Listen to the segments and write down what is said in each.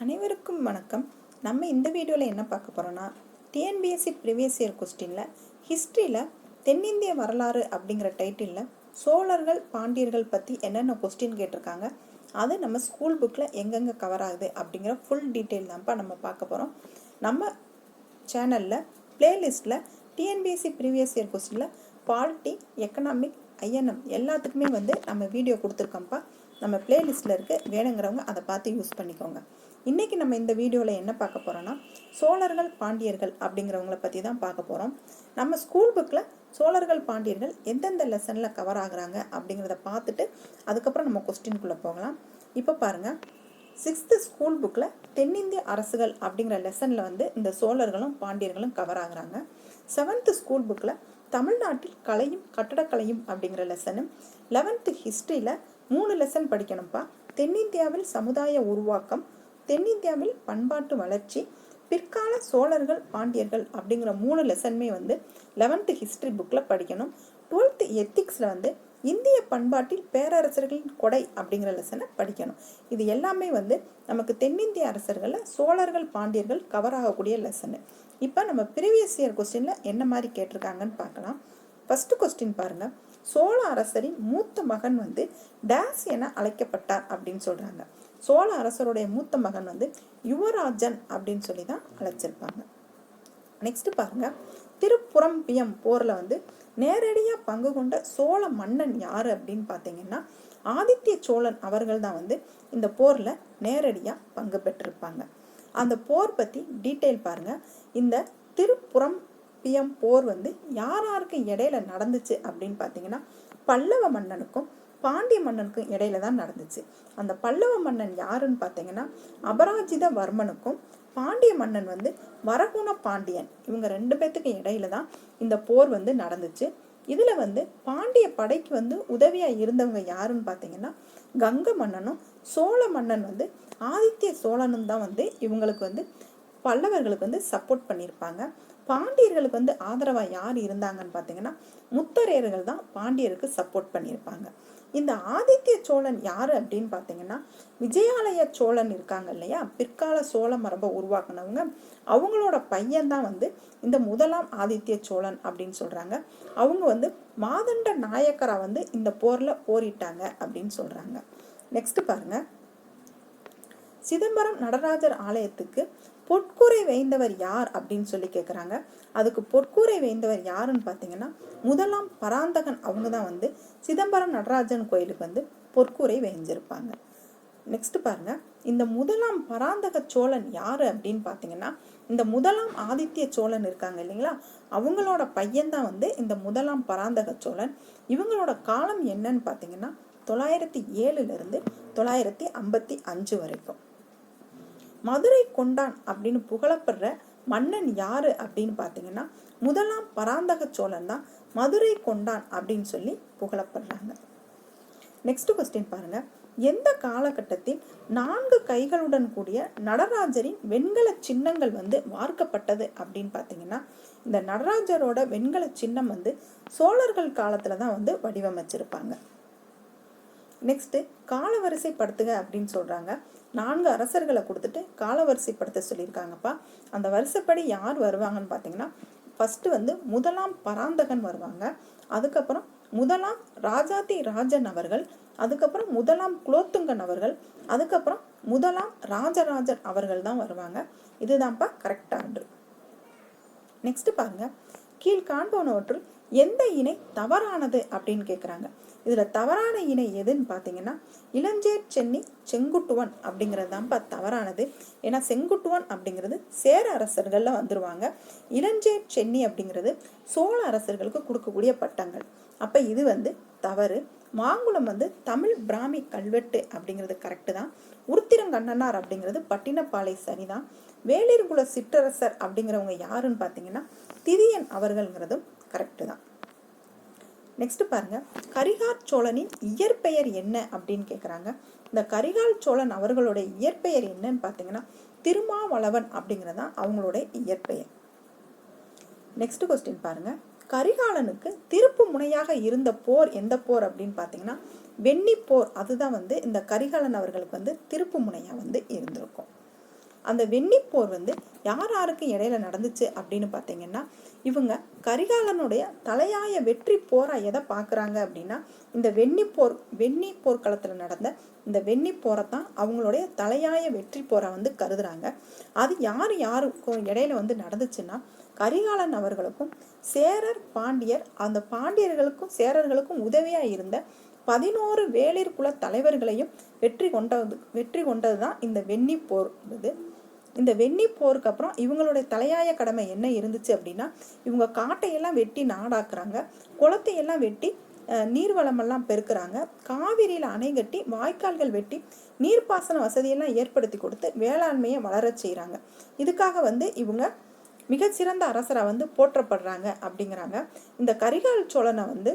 அனைவருக்கும் வணக்கம். நம்ம இந்த வீடியோவில் என்ன பார்க்க போகிறோன்னா டிஎன்பிஎஸ்சி ப்ரிவியஸ் இயர் கொஸ்டினில் ஹிஸ்ட்ரியில் தென்னிந்திய வரலாறு அப்படிங்கிற டைட்டிலில் சோழர்கள் பாண்டியர்கள் பற்றி என்னென்ன கொஸ்டின் கேட்டிருக்காங்க அது நம்ம ஸ்கூல் புக்கில் எங்கெங்கே கவர் ஆகுது அப்படிங்கிற ஃபுல் டீட்டெயில் தான்ப்பா நம்ம பார்க்க போகிறோம் நம்ம சேனலில் பிளேலிஸ்ட்டில் டிஎன்பிஎஸ்சி ப்ரீவியஸ் இயர் கொஸ்டினில் பாலிட்டி எக்கனாமிக் ஐஎன்எம் எல்லாத்துக்குமே வந்து நம்ம வீடியோ கொடுத்துருக்கோம்ப்பா. நம்ம பிளேலிஸ்ட்டில் இருக்குது வேணுங்கிறவங்க அதை பார்த்து யூஸ் பண்ணிக்கோங்க. இன்றைக்கி நம்ம இந்த வீடியோவில் என்ன பார்க்க போகிறோன்னா சோழர்கள் பாண்டியர்கள் அப்படிங்கிறவங்கள பற்றி தான் பார்க்க போகிறோம் நம்ம ஸ்கூல் புக்கில் சோழர்கள் பாண்டியர்கள் எந்தெந்த லெசனில் கவர் ஆகுறாங்க அப்படிங்கிறத பார்த்துட்டு அதுக்கப்புறம் நம்ம கொஸ்டின்குள்ளே போகலாம். இப்போ பாருங்கள் சிக்ஸ்த்து ஸ்கூல் புக்கில் தென்னிந்திய அரசுகள் அப்படிங்கிற லெசனில் வந்து இந்த சோழர்களும் பாண்டியர்களும் கவர் ஆகுறாங்க. செவன்த்து ஸ்கூல் புக்கில் தமிழ்நாட்டில் கலையும் கட்டடக்கலையும் அப்படிங்கிற லெசனும் லெவன்த்து ஹிஸ்ட்ரியில் மூணு லெசன் படிக்கணும்ப்பா தென்னிந்தியாவில் சமுதாய உருவாக்கம் தென்னிந்தியாவில் பண்பாட்டு வளர்ச்சி பிற்கால சோழர்கள் பாண்டியர்கள் அப்படிங்கிற மூணு லெசனுமே வந்து லெவன்த்து ஹிஸ்ட்ரி புக்கில் படிக்கணும். டுவெல்த்து எத்திக்ஸில் வந்து இந்திய பண்பாட்டில் பேரரசர்களின் கொடை அப்படிங்கிற லெசனை படிக்கணும். இது எல்லாமே வந்து நமக்கு தென்னிந்திய அரசர்களில் சோழர்கள் பாண்டியர்கள் கவர் ஆகக்கூடிய லெசனு இப்போ நம்ம ப்ரீவியஸ் இயர் கொஸ்டினில் என்ன மாதிரி கேட்டிருக்காங்கன்னு பார்க்கலாம். ஃபஸ்ட்டு கொஸ்டின் பாருங்கள் சோழ அரசரின் மூத்த மகன் வந்து டேஸ் என அழைக்கப்பட்டார் அப்படின்னு சொல்கிறாங்க சோழ அரசருடைய மூத்த மகன் வந்து யுவராஜன் அப்படின்னு சொல்லி தான் அழைச்சிருப்பாங்க. நெக்ஸ்ட்டு பாருங்க. திருப்புறம்பியம் போரில் வந்து நேரடியாக பங்கு கொண்ட சோழ மன்னன் யார் அப்படின்னு பார்த்தீங்கன்னா ஆதித்ய சோழன் அவர்கள் தான் வந்து இந்த போரில் நேரடியாக பங்கு பெற்றிருப்பாங்க. அந்த போர் பற்றி டீட்டெயில் பாருங்க. இந்த திருப்புறம் பிஎம் போர் வந்து யார் யாருக்கு இடையில நடந்துச்சு அப்படின்னு பார்த்தீங்கன்னா பல்லவ மன்னனுக்கும் பாண்டிய மன்னனுக்கும் இடையில தான் நடந்துச்சு. அந்த பல்லவ மன்னன் யாருன்னு பார்த்தீங்கன்னா அபராஜித வர்மனுக்கும் பாண்டிய மன்னன் வந்து வரகுண பாண்டியன். இவங்க ரெண்டு பேர்த்துக்கு இடையில தான் இந்த போர் வந்து நடந்துச்சு. இதில் வந்து பாண்டிய படைக்கு வந்து உதவியாக இருந்தவங்க யாருன்னு பார்த்தீங்கன்னா கங்க மன்னனும் சோழ மன்னன் வந்து ஆதித்ய சோழனும் தான் வந்து இவங்களுக்கு வந்து பல்லவர்களுக்கு வந்து சப்போர்ட் பண்ணியிருப்பாங்க. பாண்டியர்களுக்கு வந்து ஆதரவாக யார் இருந்தாங்கன்னு பார்த்தீங்கன்னா முத்தரையர்கள் தான் பாண்டியருக்கு சப்போர்ட் பண்ணியிருப்பாங்க. இந்த ஆதித்ய சோழன் யார் அப்படின்னு பார்த்தீங்கன்னா விஜயாலய சோழன் இருக்காங்க இல்லையா? பிற்கால சோழ மரபை உருவாக்குனவங்க. அவங்களோட பையன்தான் வந்து இந்த முதலாம் ஆதித்ய சோழன் அப்படின்னு சொல்கிறாங்க அவங்க வந்து மாதண்ட நாயக்கராக வந்து இந்த போரில் போரிட்டாங்க அப்படின்னு சொல்கிறாங்க நெக்ஸ்ட் பாருங்க. சிதம்பரம் நடராஜர் ஆலயத்துக்கு பொற்கூரை வைந்தவர் யார் அப்படின்னு சொல்லி கேட்குறாங்க அதுக்கு பொற்கூரை வைந்தவர் யாருன்னு பார்த்தீங்கன்னா முதலாம் பராந்தகன் அவங்க தான் வந்து சிதம்பரம் நடராஜன் கோயிலுக்கு வந்து பொற்கூரை வேய்ஞ்சிருப்பாங்க நெக்ஸ்ட் பாருங்க. இந்த முதலாம் பராந்தக சோழன் யாரு அப்படின்னு பார்த்தீங்கன்னா இந்த முதலாம் ஆதித்ய சோழன் இருக்காங்க இல்லைங்களா? அவங்களோட பையன்தான் வந்து இந்த முதலாம் பராந்தக சோழன். இவங்களோட காலம் என்னன்னு பார்த்தீங்கன்னா தொள்ளாயிரத்தி ஏழுல இருந்து தொள்ளாயிரத்தி ஐம்பத்தி அஞ்சு வரைக்கும். மதுரை கொண்டான் அப்படின்னு புகழப்படுற மன்னன் யாரு அப்படின்னு பார்த்தீங்கன்னா முதலாம் பராந்தக சோழன் தான் மதுரை கொண்டான் அப்படின்னு சொல்லி புகழப்படுறாங்க. நெக்ஸ்ட் கொஸ்டின் பாருங்க. எந்த காலகட்டத்தில் நான்கு கைகளுடன் கூடிய நடராஜரின் வெண்கல சின்னங்கள் வந்து வார்க்கப்பட்டது அப்படின்னு பார்த்தீங்கன்னா இந்த நடராஜரோட வெண்கல சின்னம் வந்து சோழர்கள் காலத்துல தான் வந்து வடிவமைச்சிருப்பாங்க. நெக்ஸ்ட்டு காலவரிசைப்படுத்துக அப்படின்னு சொல்கிறாங்க நான்கு அரசர்களை கொடுத்துட்டு காலவரிசைப்படுத்த சொல்லியிருக்காங்கப்பா. அந்த வரிசைப்படி யார் வருவாங்கன்னு பார்த்தீங்கன்னா ஃபஸ்ட்டு வந்து முதலாம் பராந்தகன் வருவாங்க. அதுக்கப்புறம் முதலாம் ராஜாதி ராஜன் அவர்கள் அதுக்கப்புறம் முதலாம் குலோத்துங்கன் அவர்கள் அதுக்கப்புறம் முதலாம் ராஜராஜன் அவர்கள் தான் வருவாங்க. இதுதான்ப்பா கரெக்ட் ஆண்டு நெக்ஸ்ட் பாருங்க. கீழ் காண்பவனவற்றுள் எந்த இணை தவறானது அப்படின்னு கேட்குறாங்க இதில் தவறான இணை எதுன்னு பார்த்தீங்கன்னா இளஞ்சேர் சென்னி செங்குட்டுவன் அப்படிங்கிறது தான்ப்பா தவறானது. ஏன்னா செங்குட்டுவன் அப்படிங்கிறது சேர அரசர்களில் வந்துருவாங்க. இளஞ்சேர் சென்னி அப்படிங்கிறது சோழ அரசர்களுக்கு கொடுக்கக்கூடிய பட்டங்கள். அப்போ இது வந்து தவறு. மாங்குளம் வந்து தமிழ் பிராமி கல்வெட்டு அப்படிங்கிறது கரெக்டு தான். உருத்திரங்கண்ணனார் அப்படிங்கிறது பட்டினப்பாலை சரிதான். வேளிர்குல சிற்றரசர் அப்படிங்கிறவங்க யாருன்னு பார்த்தீங்கன்னா திதியன் அவர்கள்ங்கிறதும் கரெக்டு தான். நெக்ஸ்ட் பாருங்க. கரிகால் சோழனின் இயற்பெயர் என்ன அப்படின்னு கேட்குறாங்க இந்த கரிகால் சோழன் அவர்களுடைய இயற்பெயர் என்னன்னு பார்த்தீங்கன்னா திருமாவளவன் அப்படிங்கிறது தான் அவங்களுடைய இயற்பெயர். நெக்ஸ்ட் கொஸ்டின் பாருங்க. கரிகாலனுக்கு திருப்பு முனையாக இருந்த போர் எந்த போர் அப்படின்னு பார்த்தீங்கன்னா வெண்ணி போர் அதுதான் வந்து இந்த கரிகாலன் அவர்களுக்கு வந்து திருப்பு முனையாக வந்து இருந்திருக்கும். அந்த வெண்ணிப்போர் வந்து யார் யாருக்கு இடையில நடந்துச்சு அப்படின்னு பார்த்தீங்கன்னா இவங்க கரிகாலனுடைய தலையாய வெற்றி போரா எதை பார்க்குறாங்க அப்படின்னா இந்த வெண்ணிப்போர் வெண்ணி போர்க்களத்தில் நடந்த இந்த வெண்ணி போரை தான் அவங்களுடைய தலையாய வெற்றி போரை வந்து கருதுறாங்க. அது யார் யாருக்கும் இடையில வந்து நடந்துச்சுன்னா கரிகாலன் அவர்களுக்கும் சேரர் பாண்டியர் அந்த பாண்டியர்களுக்கும் சேரர்களுக்கும் உதவியாக இருந்த பதினோரு வேளிர் குல தலைவர்களையும் வெற்றி கொண்டது வெற்றி கொண்டது தான் இந்த வெண்ணி போர். இது இந்த வெண்ணி போருக்கு அப்புறம் இவங்களுடைய தலையாய கடமை என்ன இருந்துச்சு அப்படின்னா இவங்க காட்டையெல்லாம் வெட்டி நாடாக்குறாங்க. குளத்தையெல்லாம் வெட்டி நீர்வளமெல்லாம் பெருக்கிறாங்க. காவிரியில் அணை கட்டி வாய்க்கால்கள் வெட்டி நீர்ப்பாசன வசதியெல்லாம் ஏற்படுத்தி கொடுத்து வேளாண்மையை வளரச் செய்கிறாங்க இதுக்காக வந்து இவங்க மிகச்சிறந்த அரசராக வந்து போற்றப்படுறாங்க அப்படிங்கிறாங்க. இந்த கரிகால் சோழனை வந்து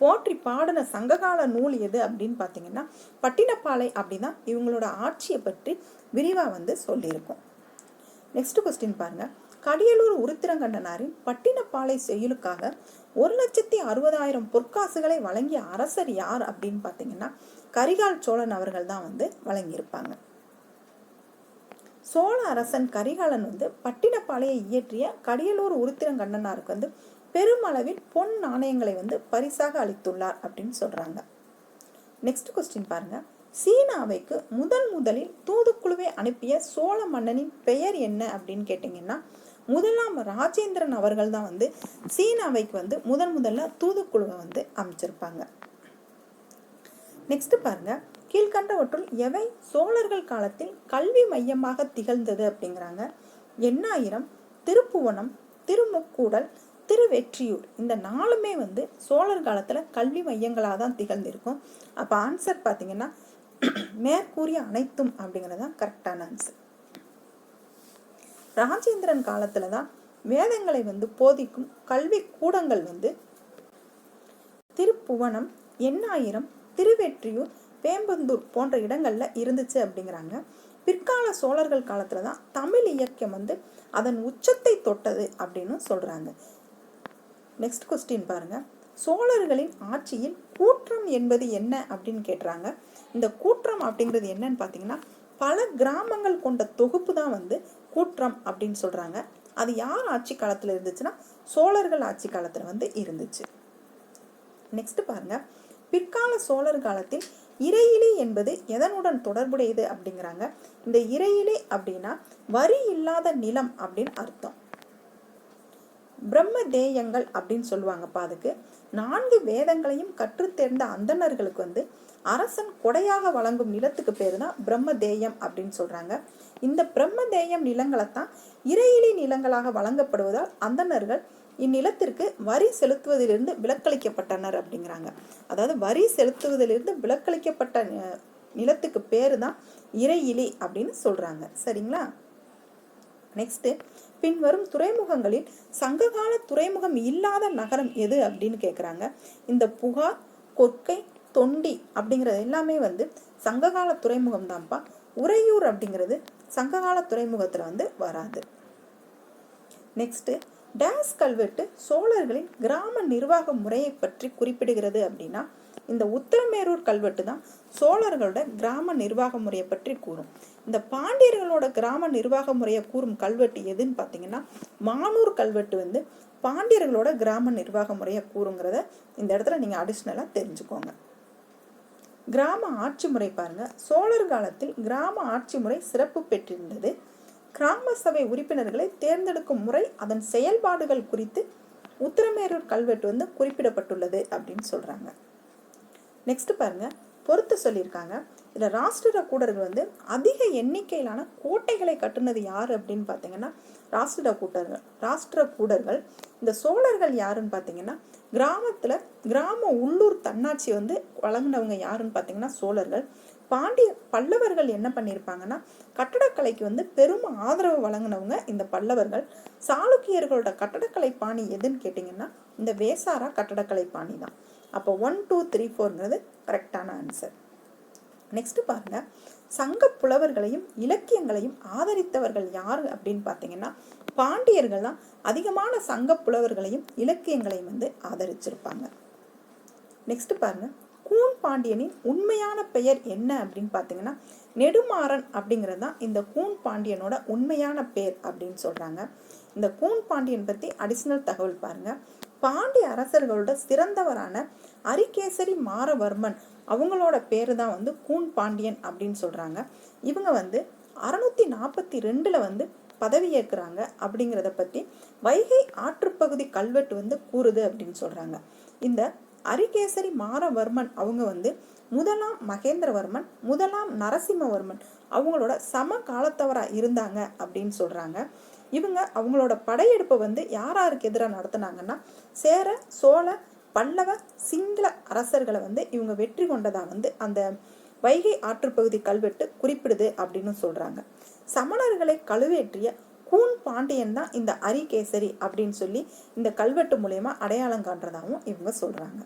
போற்றி பாடின சங்ககால நூல் எது அப்படின்னு பார்த்தீங்கன்னா பட்டினப்பாலை அப்படின்னா இவங்களோட ஆட்சியை பற்றி விரிவாக வந்து சொல்லியிருக்கோம். நெக்ஸ்ட் கொஸ்டின் பாருங்க. கடியலூர் உருத்திரங்கண்ணனாரின் பட்டினப்பாலை செயலுக்காக ஒரு லட்சத்தி அறுபதாயிரம் பொற்காசுகளை வழங்கிய அரசர் யார் அப்படின்னு பார்த்தீங்கன்னா கரிகால் சோழன் அவர்கள் தான் வந்து வழங்கியிருப்பாங்க. சோழ அரசன் கரிகாலன் வந்து பட்டினப்பாளையை இயற்றிய கடியலூர் உருத்திரங்கண்ணனாருக்கு வந்து பெருமளவில் பொன் நாணயங்களை வந்து பரிசாக அளித்துள்ளார் அப்படின்னு சொல்றாங்க. நெக்ஸ்ட் கொஸ்டின் பாருங்க. சீனாவைக்கு முதன் முதலில் தூதுக்குழுவை அனுப்பிய சோழ மன்னனின் பெயர் என்ன அப்படின்னு கேட்டிங்கன்னா முதலாம் ராஜேந்திரன் அவர்கள் தான் வந்து சீனாவைக்கு வந்து முதன் முதல்ல தூதுக்குழுவை வந்து அமைச்சிருப்பாங்க. நெக்ஸ்ட் பாருங்க. கீழ்கண்டவற்றுள் எவை சோழர்கள் காலத்தில் கல்வி மையமாக திகழ்ந்தது அப்படிங்கிறாங்க. எண்ணாயிரம் திருப்புவனம் திருமுக்கூடல் திருவெற்றியூர் இந்த நாலுமே வந்து சோழர் காலத்தில் கல்வி மையங்களாக தான் திகழ்ந்திருக்கும். அப்போ ஆன்சர் பார்த்தீங்கன்னா மேற்கூறிய அனைத்தும் அப்படிங்கிறது தான் கரெக்டான ஆன்சர் ராஜேந்திரன் காலத்தில் தான் வேதங்களை வந்து போதிக்கும் கல்வி கூடங்கள் வந்து திருப்புவனம் எண்ணாயிரம் திருவெற்றியூர் வேம்பந்தூர் போன்ற இடங்கள்ல இருந்துச்சு அப்படிங்கிறாங்க. பிற்கால சோழர்கள் காலத்துல தான் தமிழ் இயக்கம் வந்து அதன் உச்சத்தை தொட்டது அப்படின்னு சொல்றாங்க. நெக்ஸ்ட் கொஸ்டின் பாருங்க. சோழர்களின் ஆட்சியில் கூற்றம் என்பது என்ன அப்படின்னு கேட்டுறாங்க இந்த கூற்றம் அப்படிங்கிறது என்னன்னு பார்த்தீங்கன்னா பல கிராமங்கள் கொண்ட தொகுப்பு தான் வந்து கூற்றம் அப்படின்னு சொல்கிறாங்க அது யார் ஆட்சி காலத்தில் இருந்துச்சுன்னா சோழர்கள் ஆட்சி காலத்தில் வந்து இருந்துச்சு. நெக்ஸ்ட் பாருங்க. பிற்கால சோழர் காலத்தில் இறையிலி என்பது எதனுடன் தொடர்புடையது அப்படிங்கிறாங்க. இந்த இறையிலி அப்படின்னா வரி இல்லாத நிலம் அப்படின்னு அர்த்தம். பிரம்ம தேயங்கள் அப்படின்னு சொல்லுவாங்கப்பா அதுக்கு. நான்கு வேதங்களையும் கற்றுத்தேர்ந்த அந்தணர்களுக்கு வந்து அரசன் கொடையாக வழங்கும் நிலத்துக்கு பேர் தான் பிரம்ம தேயம் அப்படின்னு சொல்றாங்க. இந்த பிரம்ம தேயம் நிலங்களை தான் இறையிலி நிலங்களாக வழங்கப்படுவதால் அந்தணர்கள் இந்நிலத்திற்கு வரி செலுத்துவதிலிருந்து விலக்களிக்கப்பட்டனர் அப்படிங்கிறாங்க. அதாவது வரி செலுத்துவதிலிருந்து விலக்களிக்கப்பட்ட நிலத்துக்கு பேர் தான் இறையிலி அப்படின்னு சொல்றாங்க. சரிங்களா? நெக்ஸ்ட்டு பின்வரும் துறைமுகங்களில் சங்ககால துறைமுகம் இல்லாத நகரம் எது அப்படின்னு கேட்குறாங்க இந்த புகார் கொற்கை தொண்டி அப்படிங்கிறது எல்லாமே வந்து சங்ககால துறைமுகம் தான்ப்பா. உறையூர் அப்படிங்கிறது சங்ககால துறைமுகத்தில் வந்து வராது. நெக்ஸ்ட்டு டேஸ் கல்வெட்டு சோழர்களின் கிராம நிர்வாக முறையை பற்றி குறிப்பிடுகிறது அப்படின்னா இந்த உத்தரமேரூர் கல்வெட்டு தான் சோழர்களோட கிராம நிர்வாக முறையை பற்றி கூறும். இந்த பாண்டியர்களோட கிராம நிர்வாக முறையை கூறும் கல்வெட்டு எதுன்னு பார்த்தீங்கன்னா மானூர் கல்வெட்டு வந்து பாண்டியர்களோட கிராம நிர்வாக முறையை கூறுங்கிறத இந்த இடத்துல நீங்கள் அடிஷ்னலாக தெரிஞ்சுக்கோங்க. கிராம ஆட்சி முறை பாருங்க. சோழர் காலத்தில் கிராம ஆட்சி முறை சிறப்பு பெற்றிருந்தது. கிராம சபை உறுப்பினர்களை தேர்ந்தெடுக்கும் முறை அதன் செயல்பாடுகள் குறித்து உத்தரமேரூர் கல்வெட்டு வந்து குறிப்பிடப்பட்டுள்ளது அப்படின்னு சொல்றாங்க. நெக்ஸ்ட் பாருங்க. பொறுத்து சொல்லியிருக்காங்க. இதில் ராஷ்டிர கூடர்கள் வந்து அதிக எண்ணிக்கையிலான கோட்டைகளை கட்டுனது யார் அப்படின்னு பார்த்தீங்கன்னா ராஷ்டிர கூட்டர்கள் ராஷ்டிர கூடர்கள். இந்த சோழர்கள் யாருன்னு பார்த்தீங்கன்னா கிராமத்தில் கிராம உள்ளூர் தன்னாட்சி வந்து வழங்கினவங்க யாருன்னு பார்த்தீங்கன்னா சோழர்கள். பாண்டிய பல்லவர்கள் என்ன பண்ணியிருப்பாங்கன்னா கட்டடக்கலைக்கு வந்து பெரும் ஆதரவு வழங்கினவங்க இந்த பல்லவர்கள். சாளுக்கியர்களோட கட்டடக்கலை பாணி எதுன்னு கேட்டிங்கன்னா இந்த வேசாரா கட்டடக்கலை பாணி தான் அப்போ ஒன் டூ த்ரீ ஃபோர்ங்கிறது கரெக்டான ஆன்சர் நெக்ஸ்ட் பாருங்க. சங்க புலவர்களையும் இலக்கியங்களையும் ஆதரித்தவர்கள் யார் அப்படின்னு பார்த்தீங்கன்னா பாண்டியர்கள் தான் அதிகமான சங்க புலவர்களையும் இலக்கியங்களையும் வந்து ஆதரிச்சிருப்பாங்க. நெக்ஸ்ட் பாருங்க. கூன் பாண்டியனின் உண்மையான பெயர் என்ன அப்படின்னு பார்த்தீங்கன்னா நெடுமாறன் அப்படிங்கிறது தான் இந்த கூன் பாண்டியனோட உண்மையான பெயர் அப்படின்னு சொல்கிறாங்க இந்த கூன் பாண்டியன் பற்றி அடிஷ்னல் தகவல் பாருங்க. பாண்டிய அரசர்களோட சிறந்தவரான அரிகேசரி மாரவர்மன் அவங்களோட பேர் தான் வந்து கூன் பாண்டியன் அப்படின்னு சொல்கிறாங்க இவங்க வந்து அறநூற்றி நாற்பத்தி ரெண்டில் வந்து பதவி ஏற்கிறாங்க அப்படிங்கிறத பற்றி வைகை ஆற்றுப்பகுதி கல்வெட்டு வந்து கூறுது அப்படின்னு சொல்கிறாங்க இந்த அரிகேசரி மாரவர்மன் அவங்க வந்து முதலாம் மகேந்திரவர்மன் முதலாம் நரசிம்மவர்மன் அவங்களோட சம காலத்தவராக இருந்தாங்க அப்படின்னு சொல்கிறாங்க இவங்க அவங்களோட படையெடுப்பை வந்து யார் யாருக்கு எதிராக நடத்துனாங்கன்னா சேர சோழ பல்லவ சிங்கள அரசர்களை வந்து இவங்க வெற்றி கொண்டதாக வந்து அந்த வைகை ஆற்றுப்பகுதி கல்வெட்டு குறிப்பிடுது அப்படின்னு சொல்கிறாங்க சமணர்களை கழுவேற்றிய கூன் பாண்டியன் தான் இந்த அரிகேசரி அப்படின்னு சொல்லி இந்த கல்வெட்டு மூலயமா அடையாளம் காட்டுறதாகவும் இவங்க சொல்கிறாங்க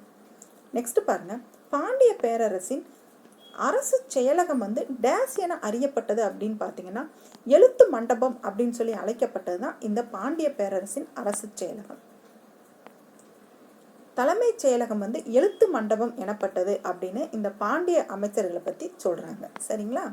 நெக்ஸ்ட் பாருங்க. பாண்டிய பேரரசின் அரசு செயலகம் வந்து டேஸ் என அறியப்பட்டது அப்படின்னு பார்த்தீங்கன்னா எழுத்து மண்டபம் அப்படின்னு சொல்லி அழைக்கப்பட்டது தான் இந்த பாண்டிய பேரரசின் அரசு செயலகம். தலைமைச் செயலகம் வந்து எழுத்து மண்டபம் எனப்பட்டது அப்படின்னு இந்த பாண்டிய அமைச்சர்களை பற்றி சொல்கிறாங்க சரிங்களா?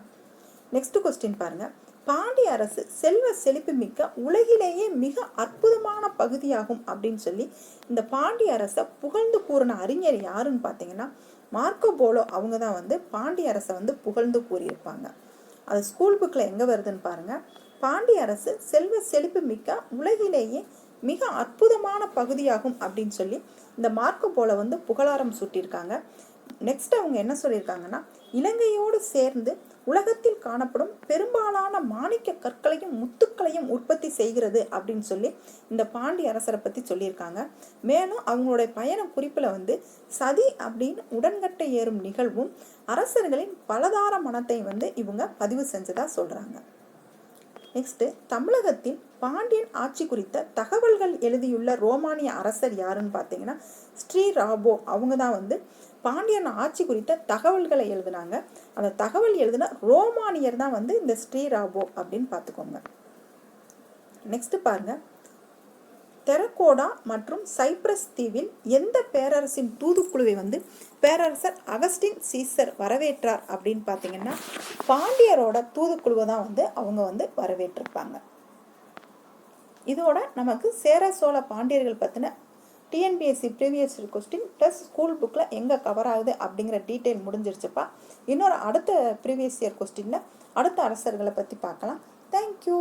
நெக்ஸ்ட் கொஸ்டின் பாருங்க. பாண்டிய அரசு செல்வ செழிப்பு மிக்க உலகிலேயே மிக அற்புதமான பகுதியாகும் அப்படின்னு சொல்லி இந்த பாண்டிய அரசை புகழ்ந்து கூறின அறிஞர் யாருன்னு பார்த்தீங்கன்னா மார்க்கோ போலோ அவங்க தான் வந்து பாண்டிய அரசை வந்து புகழ்ந்து கூறியிருப்பாங்க. அது ஸ்கூல் புக்கில் எங்கே வருதுன்னு பாருங்கள் பாண்டிய அரசு செல்வ செழிப்பு மிக்க உலகிலேயே மிக அற்புதமான பகுதியாகும் அப்படின்னு சொல்லி இந்த மார்க்கோ போல வந்து புகழாரம் சூட்டியிருக்காங்க. நெக்ஸ்ட் அவங்க என்ன சொல்லியிருக்காங்கன்னா இலங்கையோடு சேர்ந்து உலகத்தில் காணப்படும் பெரும்பாலான மாணிக்க கற்களையும் முத்துக்களையும் உற்பத்தி செய்கிறது அப்படின்னு சொல்லி இந்த பாண்டி அரசரை பற்றி சொல்லியிருக்காங்க. மேலும் அவங்களுடைய பயண குறிப்பில் வந்து சதி அப்படின்னு உடன்கட்டை ஏறும் நிகழ்வும் அரசர்களின் பலதார மனத்தை வந்து இவங்க பதிவு செஞ்சதாக சொல்கிறாங்க நெக்ஸ்ட்டு தமிழகத்தில் பாண்டியன் ஆட்சி குறித்த தகவல்கள் எழுதியுள்ள ரோமானிய அரசர் யாருன்னு பார்த்தீங்கன்னா ஸ்ரீ ராபோ. அவங்க தான் வந்து பாண்டியன் ஆட்சி குறித்த தகவல்களை எழுதினாங்க. அந்த தகவல் எழுதின ரோமானியர் தான் வந்து இந்த ஸ்ரீ ராபோ அப்படின்னு பார்த்துக்கோங்க. நெக்ஸ்ட்டு பாருங்கள் தெரக்கோடா மற்றும் சைப்ரஸ் தீவில் எந்த பேரரசின் தூதுக்குழுவை வந்து பேரரசர் அகஸ்டின் சீசர் வரவேற்றார் அப்படின்னு பார்த்தீங்கன்னா பாண்டியரோட தூதுக்குழுவை தான் வந்து அவங்க வந்து வரவேற்றிருப்பாங்க. இதோட நமக்கு சேர சோழ பாண்டியர்கள் பற்றின TNPSC previous question plus school புக்கில் எங்கே கவர் ஆகுது அப்படிங்கிற டீட்டெயில் முடிஞ்சிருச்சுப்பா. இன்னொரு அடுத்த ப்ரீவியஸ் இயர் கொஸ்டினில் அடுத்த அரசர்களை பற்றி பார்க்கலாம். தேங்க்யூ